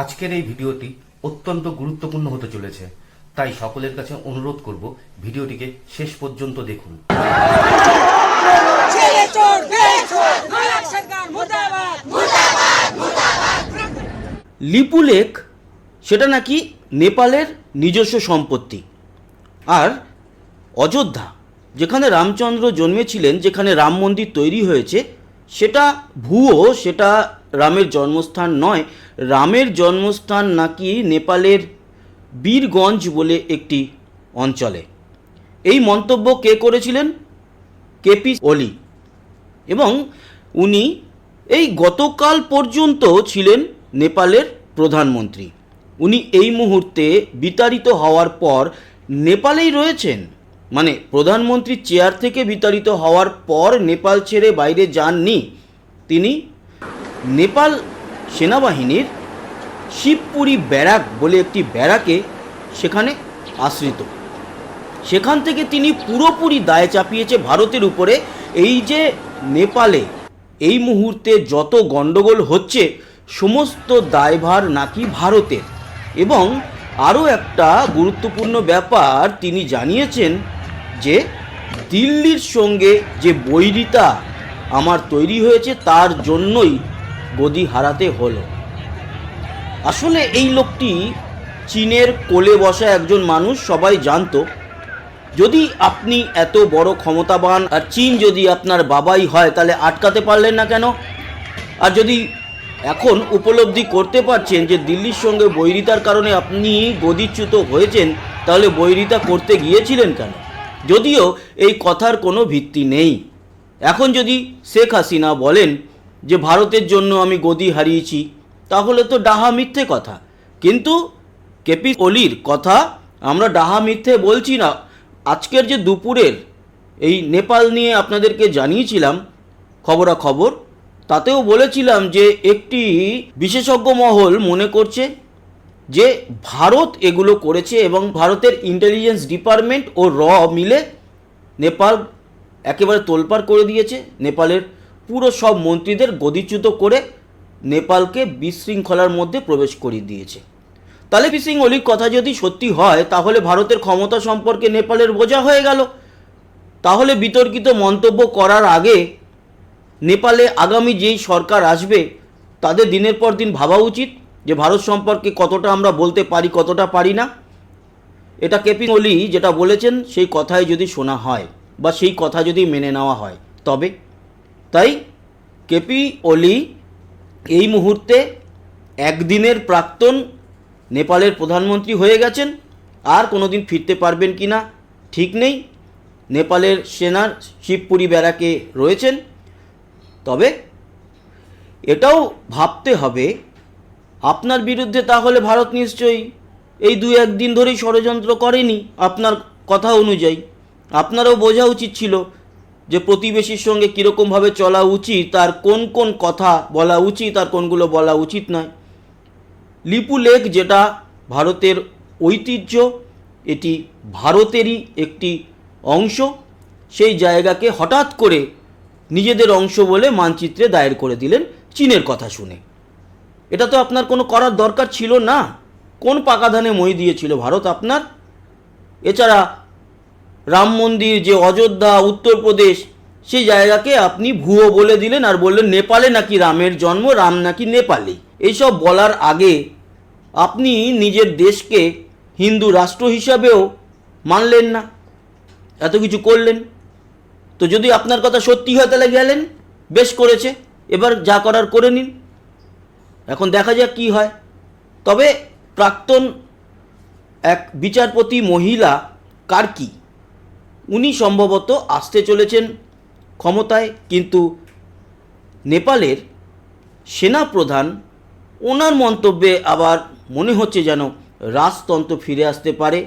আজকের এই ভিডিওটি অত্যন্ত গুরুত্বপূর্ণ হতে চলেছে তাই সকলের কাছে অনুরোধ করব ভিডিওটিকে শেষ পর্যন্ত দেখুন। লিপু লেক সেটা নাকি নেপালের নিজস্ব সম্পত্তি। আর অযোধ্যা যেখানে রামচন্দ্র জন্মেছিলেন যেখানে রাম মন্দির তৈরি হয়েছে সেটা ভুয়ো, সেটা রামের জন্মস্থান নয়। রামের জন্মস্থান নাকি নেপালের বীরগঞ্জ বলে একটি অঞ্চলে। এই মন্তব্য কে করেছিলেন? কেপি ওলি এবং উনি এই গতকাল পর্যন্ত ছিলেন নেপালের প্রধানমন্ত্রী। উনি এই মুহূর্তে বিতাড়িত হওয়ার পর নেপালেই রয়েছেন। মানে প্রধানমন্ত্রী চেয়ার থেকে বিতাড়িত হওয়ার পর নেপাল ছেড়ে বাইরে যাননি তিনি। নেপাল সেনাবাহিনীর শিবপুরি ব্যারাক বলে একটি ব্যারাকে সেখানে আশ্রিত। সেখান থেকে তিনি পুরোপুরি দায় চাপিয়েছে ভারতের উপরে। এই যে নেপালে এই মুহূর্তে যত গণ্ডগোল হচ্ছে, সমস্ত দায়ভার নাকি ভারতের। এবং আরও একটা গুরুত্বপূর্ণ ব্যাপার তিনি জানিয়েছেন যে দিল্লির সঙ্গে যে বৈরিতা আমার তৈরি হয়েছে, তার জন্যই গদি হারাতে হলো। আসলে এই লোকটি চীনের কোলে বসা একজন মানুষ, সবাই জানতো। যদি আপনি এত বড় ক্ষমতাবান, আর চীন যদি আপনার বাবাই হয়, তাহলে আটকাতে পারলেন না কেন? আর যদি এখন উপলব্ধি করতে পারছেন যে দিল্লির সঙ্গে বৈরিতার কারণে আপনি গদিচ্যুত হয়েছেন, তাহলে বৈরিতা করতে গিয়েছিলেন কেন? যদিও এই কথার কোনো ভিত্তি নেই। এখন যদি শেখ হাসিনা বলেন যে ভারতের জন্য আমি গদি হারিয়েছি, তাহলে তো ডাহা মিথ্যে কথা। কিন্তু কেপি ওলির কথা আমরা ডাহা মিথ্যে বলছি না। আজকের যে দুপুরের এই নেপাল নিয়ে আপনাদেরকে জানিয়েছিলাম খবরাখবর, তাতেও বলেছিলাম যে একটি বিশেষজ্ঞ মহল মনে করছে যে ভারত এগুলো করেছে এবং ভারতের ইন্টেলিজেন্স ডিপার্টমেন্ট ও র মিলে নেপাল একেবারে তোলপাড় করে দিয়েছে। নেপালের পুরো সব মন্ত্রীদের গদিচ্যুত করে নেপালকে বিশৃঙ্খলার মধ্যে প্রবেশ করিয়ে দিয়েছে। তাহলে সিং অলির কথা যদি সত্যি হয়, তাহলে ভারতের ক্ষমতা সম্পর্কে নেপালের বোঝা হয়ে গেল। তাহলে বিতর্কিত মন্তব্য করার আগে নেপালে আগামী যেই সরকার আসবে, তাদের দিনের পর দিন ভাবা উচিত। যে ভারত সম্পর্কে কতটা আমরা বলতে পারি, কতটা পারি না, এটা কেপি ওলি যেটা বলেছেন, সেই কথাই যদি শোনা হয় বা সেই কথা যদি মেনে নেওয়া হয়, তবে। তাই কেপি ওলি এই মুহূর্তে একদিনের প্রাক্তন নেপালের প্রধানমন্ত্রী হয়ে গেছেন, আর কোনোদিন ফিরতে পারবেন কি না, ঠিক নেই। নেপালের সেনার শিবপুরি ব্যারাকে রয়েছেন। তবে এটাও ভাবতে হবে আপনার বিরুদ্ধে তাহলে ভারত নিশ্চয়ই এই দু একদিন ধরেই ষড়যন্ত্র করেনি আপনার কথা অনুযায়ী। আপনারও বোঝা উচিত ছিল যে প্রতিবেশীর সঙ্গে কীরকমভাবে চলা উচিত, তার কোন কোন কথা বলা উচিত আর কোনগুলো বলা উচিত নয়। লিপু লেক যেটা ভারতের ঐতিহ্য, এটি ভারতেরই একটি অংশ, সেই জায়গাকে হঠাৎ করে নিজেদের অংশ বলে মানচিত্রে দায়ের করে দিলেন চীনের কথা শুনে। এটা তো আপনার কোনো করার দরকার ছিল না। কোন পাকা ধানে মই দিয়েছিল ভারত আপনার? এছাড়া রাম মন্দির, যে অযোধ্যা, উত্তরপ্রদেশ সেই জায়গাকে আপনি ভুয়ো বলে দিলেন আর বললেন, নেপালে নাকি রামের জন্ম, রাম নাকি নেপালে? এইসব বলার আগে আপনি নিজের দেশকে হিন্দু রাষ্ট্র হিসাবেও মানলেন না। এত কিছু করলেন। তো যদি আপনার কথা সত্যি হয়, তাহলে গেলেন। বেশ করেছে। এবার যা করার করে নিন। এখন দেখা যাক কি হয়। তবে প্রাক্তন এক বিচারপতি মহিলা কার্কি উনি সম্ভবত আসতে চলেছেন ক্ষমতায়, কিন্তু নেপালের সেনাপ্রধান, ওনার মন্তব্যে আবার মনে হচ্ছে যেন রাজতন্ত্র ফিরে আসতে পারে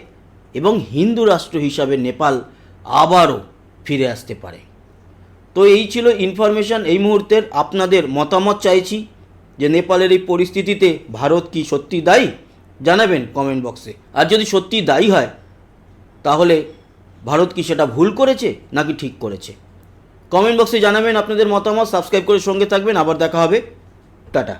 এবং হিন্দু রাষ্ট্র হিসাবে নেপাল আবারও ফিরে আসতে পারে। তো এই ছিল ইনফরমেশন এই মুহূর্তের। আপনাদের মতামত চাইছি। যে নেপালের এই পরিস্থিতিতে ভারত কি সত্যি দায়ী? জানাবেন কমেন্ট বক্সে আর যদি সত্যি দায়ী হয়, তাহলে ভারত কি সেটা ভুল করেছে নাকি ঠিক করেছে? কমেন্ট বক্সে জানাবেন আপনাদের মতামত সাবস্ক্রাইব করে সঙ্গে থাকবেন। আবার দেখা হবে। টাটা।